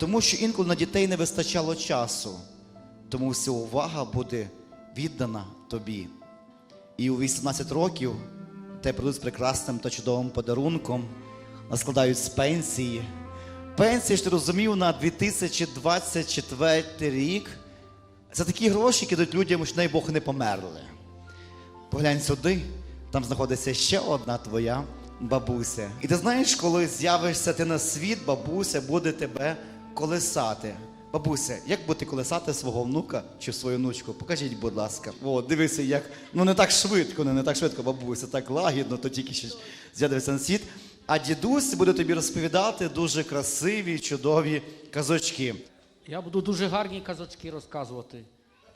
Тому що інколи на дітей не вистачало часу, тому вся увага буде віддана тобі. І у 18 років тебе прийдуть з прекрасним та чудовим подарунком, наскладають з пенсії. Пенсія, ж ти розумів, на 2024 рік це такі гроші, які дають людям, що Бог не померли. Поглянь сюди, там знаходиться ще одна твоя бабуся. І ти знаєш, коли з'явишся ти на світ, бабуся буде тебе колесати. Бабуся, як бути колесати свого внука чи свою внучку? Покажіть, будь ласка. О, дивися, як ну не так швидко, не, не так швидко, бабуся, так лагідно, то тільки ще з'явився на світ. А дідусь буде тобі розповідати дуже красиві, чудові казочки. Я буду дуже гарні казочки розказувати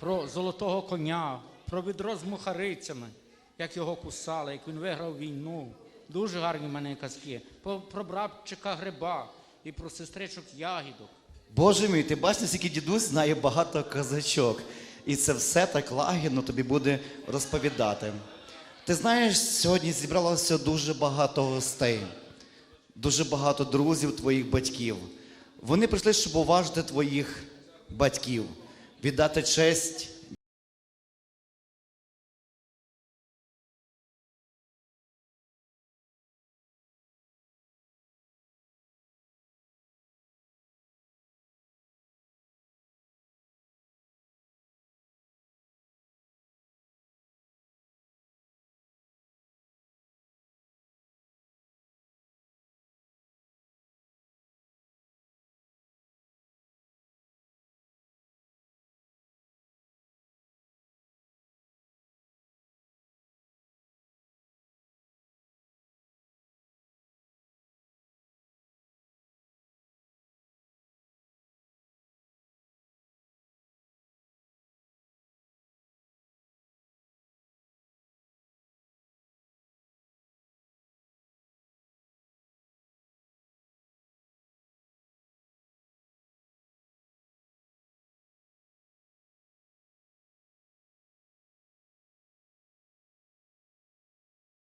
про золотого коня, про відро з мухарицями, як його кусали, як він виграв війну. Дуже гарні в мене казки. Про, про братчика гриба і про сестричок ягідок. Боже мій, ти бачиш, скільки дідусь знає багато казачок. І це все так лагідно тобі буде розповідати. Ти знаєш, сьогодні зібралося дуже багато гостей, дуже багато друзів твоїх батьків. Вони прийшли, щоб уважити твоїх батьків, віддати честь